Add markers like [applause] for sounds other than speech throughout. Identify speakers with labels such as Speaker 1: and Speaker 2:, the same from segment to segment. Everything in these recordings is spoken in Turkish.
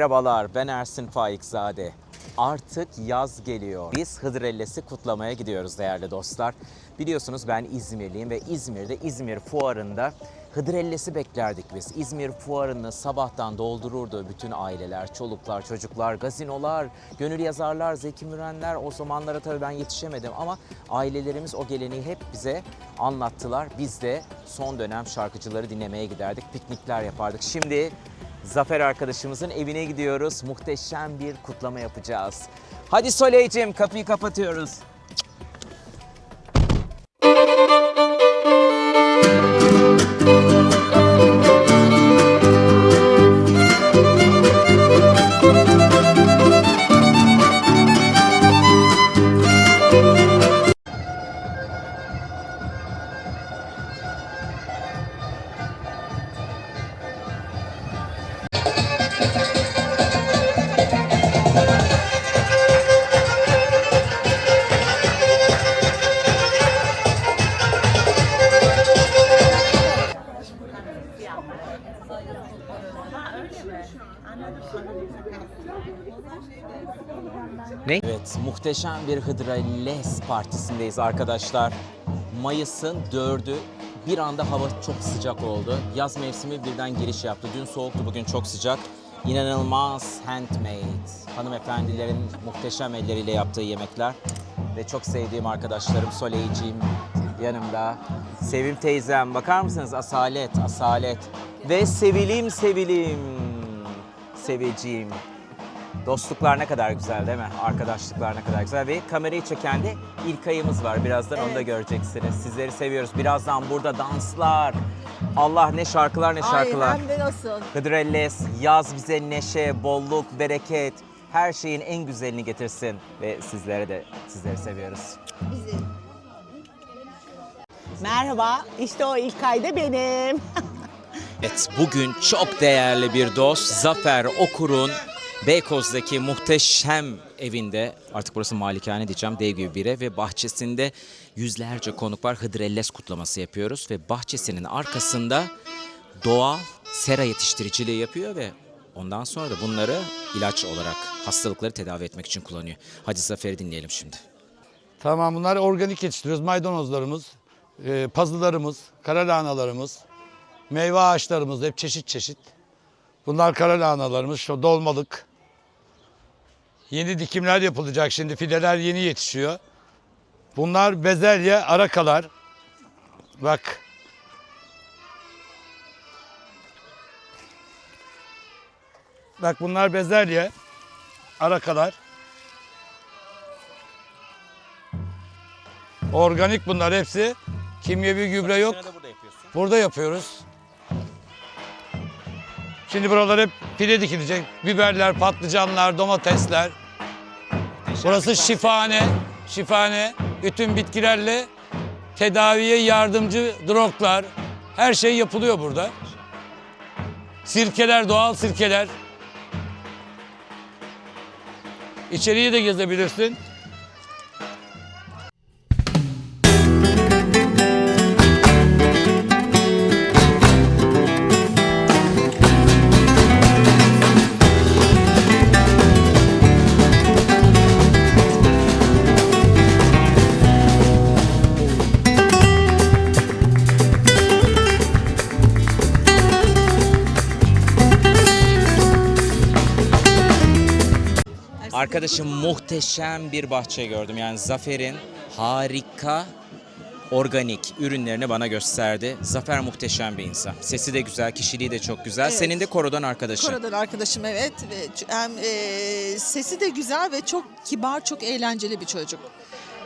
Speaker 1: Merhabalar, ben Ersin Faikzade. Artık yaz geliyor. Biz Hıdrellez'i kutlamaya gidiyoruz değerli dostlar. Biliyorsunuz ben İzmirliyim ve İzmir'de İzmir Fuarı'nda Hıdrellez'i beklerdik biz. İzmir Fuarı'nı sabahtan doldururdu bütün aileler, çoluklar, çocuklar, gazinolar, gönül yazarlar, Zeki Mürenler. O zamanlara tabii ben yetişemedim ama ailelerimiz o geleneği hep bize anlattılar. Biz de son dönem şarkıcıları dinlemeye giderdik, piknikler yapardık. Şimdi Zafer arkadaşımızın evine gidiyoruz. Muhteşem bir kutlama yapacağız. Hadi Soleyciğim kapıyı kapatıyoruz. Muhteşem bir Hıdrellez partisindeyiz arkadaşlar. Mayıs'ın 4'ü bir anda hava çok sıcak oldu. Yaz mevsimi birden giriş yaptı. Dün soğuktu, bugün çok sıcak. İnanılmaz handmade. Hanımefendilerin muhteşem elleriyle yaptığı yemekler. Ve çok sevdiğim arkadaşlarım Soleyciğim yanımda. Sevim teyzem, bakar mısınız? Asalet, asalet. Ve sevilim sevilim. Seveciğim. Dostluklar ne kadar güzel değil mi? Arkadaşlıklar ne kadar güzel ve kamerayı çeken de İlkay'ımız var. Birazdan onu da göreceksiniz. Sizleri seviyoruz. Birazdan burada danslar. Allah ne şarkılar ne şarkılar.
Speaker 2: Ay hem de nasıl?
Speaker 1: Hıdrellez, yaz bize neşe, bolluk, bereket, her şeyin en güzelini getirsin ve sizlere de sizleri seviyoruz.
Speaker 2: Bizi. Merhaba, işte o ilk kayda benim. [laughs]
Speaker 1: Evet, bugün çok değerli bir dost Zafer Okur'un Beykoz'daki muhteşem evinde, artık burası malikane diyeceğim, dev gibi bir ev ve bahçesinde yüzlerce konuk var. Hıdrellez kutlaması yapıyoruz ve bahçesinin arkasında doğal sera yetiştiriciliği yapıyor ve ondan sonra da bunları ilaç olarak hastalıkları tedavi etmek için kullanıyor. Hadi Zafer'i dinleyelim şimdi.
Speaker 3: Tamam bunlar organik yetiştiriyoruz. Maydanozlarımız, e, pazılarımız, karalahanalarımız, meyve ağaçlarımız hep çeşit çeşit. Bunlar karalahanalarımız, şu dolmalık. Yeni dikimler yapılacak şimdi fideler yeni yetişiyor. Bunlar bezelye, arakalar. Bak. Bak bunlar bezelye, arakalar. Organik bunlar hepsi. Kimyevi gübre yok.
Speaker 1: burada
Speaker 3: yapıyoruz. Şimdi buralar hep pide dikilecek. Biberler, patlıcanlar, domatesler. Burası şifane. Şifane. Bütün bitkilerle tedaviye yardımcı droglar. Her şey yapılıyor burada. Sirkeler, doğal sirkeler. İçeriye de gezebilirsin.
Speaker 1: Arkadaşım muhteşem bir bahçe gördüm. Yani Zafer'in harika organik ürünlerini bana gösterdi. Zafer muhteşem bir insan. Sesi de güzel, kişiliği de çok güzel.
Speaker 2: Evet.
Speaker 1: Senin de korodan arkadaşın.
Speaker 2: Korodan arkadaşım evet. Hem e, sesi de güzel ve çok kibar, çok eğlenceli bir çocuk.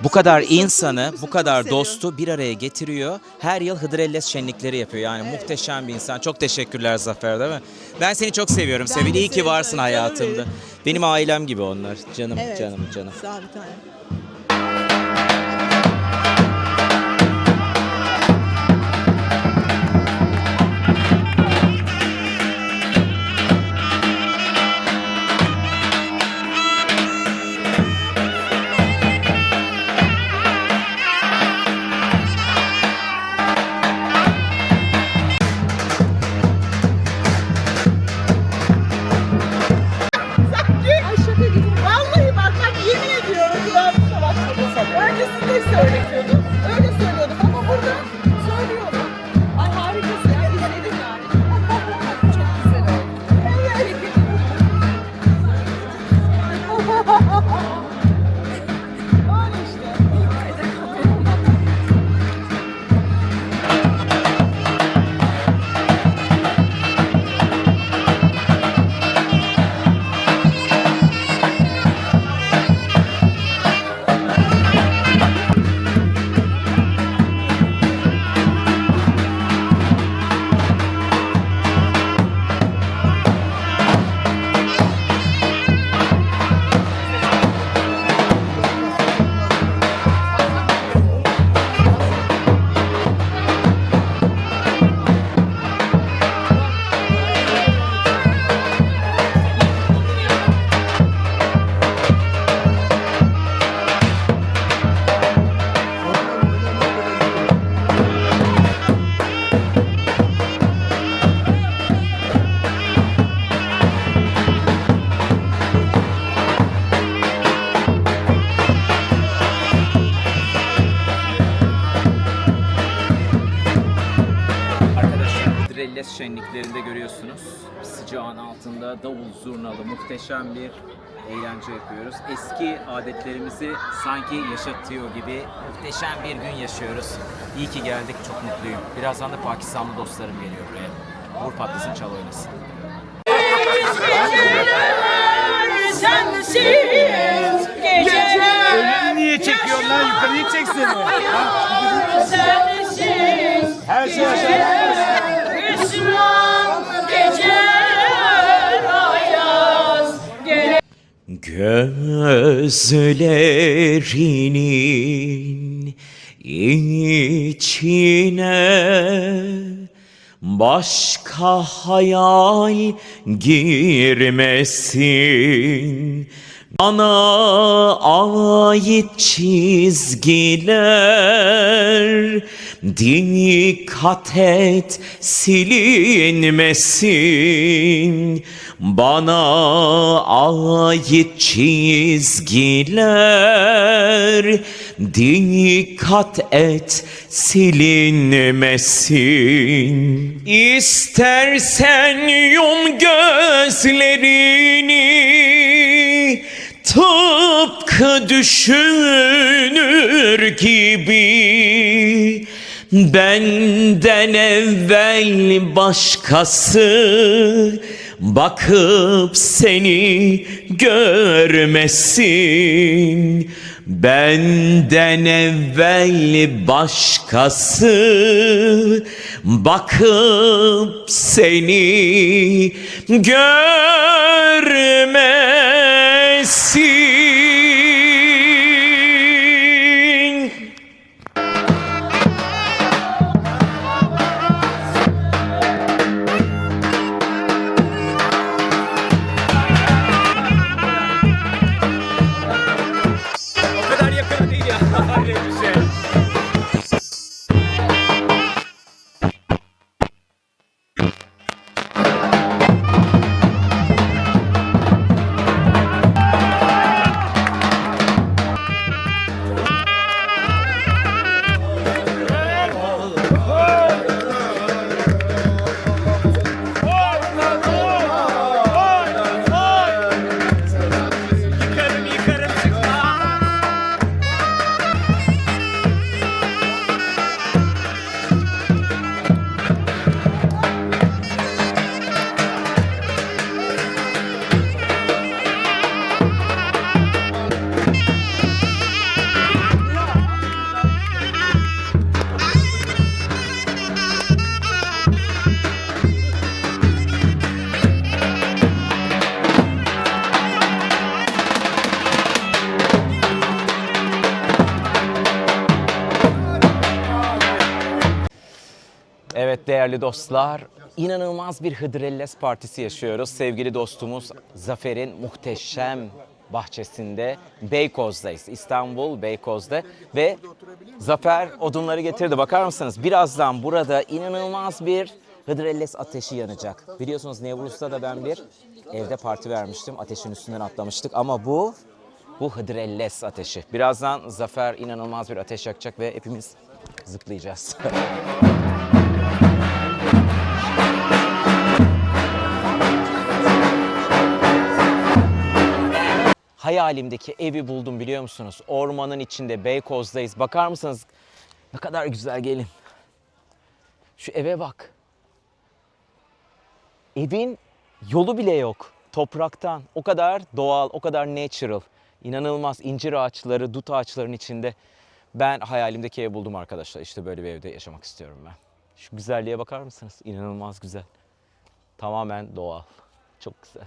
Speaker 1: Bu kadar insanı, bu kadar dostu bir araya getiriyor. Her yıl Hıdrellez şenlikleri yapıyor. Yani muhteşem bir insan. Çok teşekkürler Zafer değil mi? Ben seni çok seviyorum.
Speaker 2: Ben
Speaker 1: Sevil iyi ki varsın hayatımda.
Speaker 2: benim.
Speaker 1: Benim ailem gibi onlar. Canım,
Speaker 2: Evet.
Speaker 1: canım, canım.
Speaker 2: Sağ ol bir tanem. Sorry.
Speaker 1: Şenliklerinde görüyorsunuz. Sıcağın altında davul zurnalı muhteşem bir eğlence yapıyoruz. Eski adetlerimizi sanki yaşatıyor gibi muhteşem bir gün yaşıyoruz. İyi ki geldik, çok mutluyum. Birazdan da Pakistanlı dostlarım geliyor buraya. Vur patlasın çal oynasın.
Speaker 4: Geceler
Speaker 5: Niye çekiyorsun lan? Yukarıya çeksene. Her şey aşağıda.
Speaker 1: Gözlerinin içine başka hayal girmesin. Bana ait çizgiler dikkat et silinmesin. Bana ait çizgiler dikkat et silinmesin. İstersen yum gözlerini tıpkı düşünür gibi benden evvel başkası bakıp seni görmesin. Benden evvel başkası bakıp seni görmesin see Evet değerli dostlar, inanılmaz bir Hıdrellez Partisi yaşıyoruz. Sevgili dostumuz Zafer'in muhteşem bahçesinde Beykoz'dayız. İstanbul Beykoz'da ve Zafer odunları getirdi. Bakar mısınız? Birazdan burada inanılmaz bir Hıdrellez ateşi yanacak. Biliyorsunuz Nevruz'da da ben bir evde parti vermiştim. Ateşin üstünden atlamıştık ama bu bu Hıdrellez ateşi. Birazdan Zafer inanılmaz bir ateş yakacak ve hepimiz zıplayacağız. [laughs] Hayalimdeki evi buldum biliyor musunuz? Ormanın içinde Beykoz'dayız. Bakar mısınız? Ne kadar güzel gelin. Şu eve bak. Evin yolu bile yok. Topraktan. O kadar doğal, o kadar natural. İnanılmaz incir ağaçları, dut ağaçlarının içinde. Ben hayalimdeki evi buldum arkadaşlar. İşte böyle bir evde yaşamak istiyorum ben. Şu güzelliğe bakar mısınız? İnanılmaz güzel. Tamamen doğal. Çok güzel.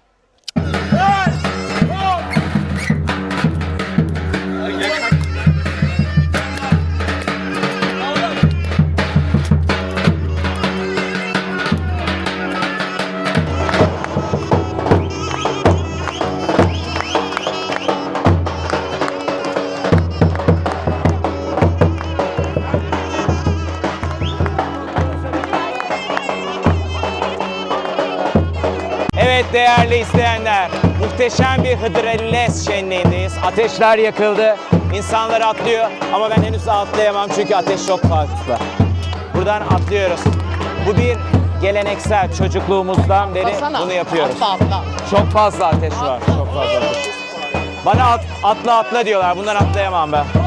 Speaker 1: Evet değerli izleyenler, muhteşem bir Hıdrellez şenliğindeyiz. Ateşler yakıldı, insanlar atlıyor ama ben henüz atlayamam çünkü ateş çok fazla. Buradan atlıyoruz. Bu bir geleneksel çocukluğumuzdan beri bunu yapıyoruz. Çok fazla ateş var. Çok fazla ateş. Bana at, atla atla diyorlar. Bundan atlayamam ben.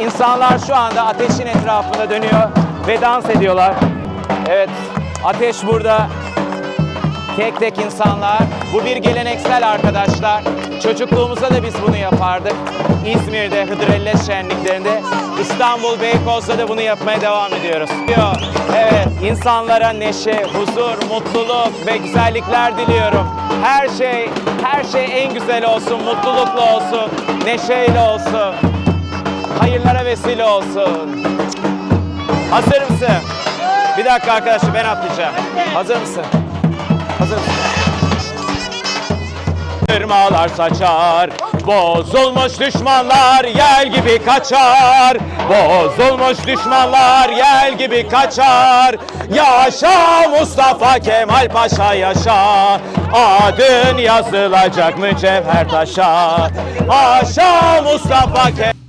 Speaker 1: İnsanlar şu anda ateşin etrafında dönüyor ve dans ediyorlar. Evet ateş burada. Tek tek insanlar. Bu bir geleneksel arkadaşlar. Çocukluğumuzda da biz bunu yapardık. İzmir'de Hıdrellez şenliklerinde, İstanbul Beykoz'da da bunu yapmaya devam ediyoruz. Evet, insanlara neşe, huzur, mutluluk ve güzellikler diliyorum. Her şey, her şey en güzel olsun, mutlulukla olsun, neşeyle olsun. Hayırlara vesile olsun. Hazır mısın? Bir dakika arkadaşlar ben atlayacağım. Hazır mısın? Hazır mısın? Irmalar saçar, bozulmuş düşmanlar yel gibi kaçar. Bozulmuş düşmanlar yel gibi kaçar. Yaşa Mustafa Kemal Paşa yaşa. Adın yazılacak mücevher taşa. Aşağı Mustafa Kemal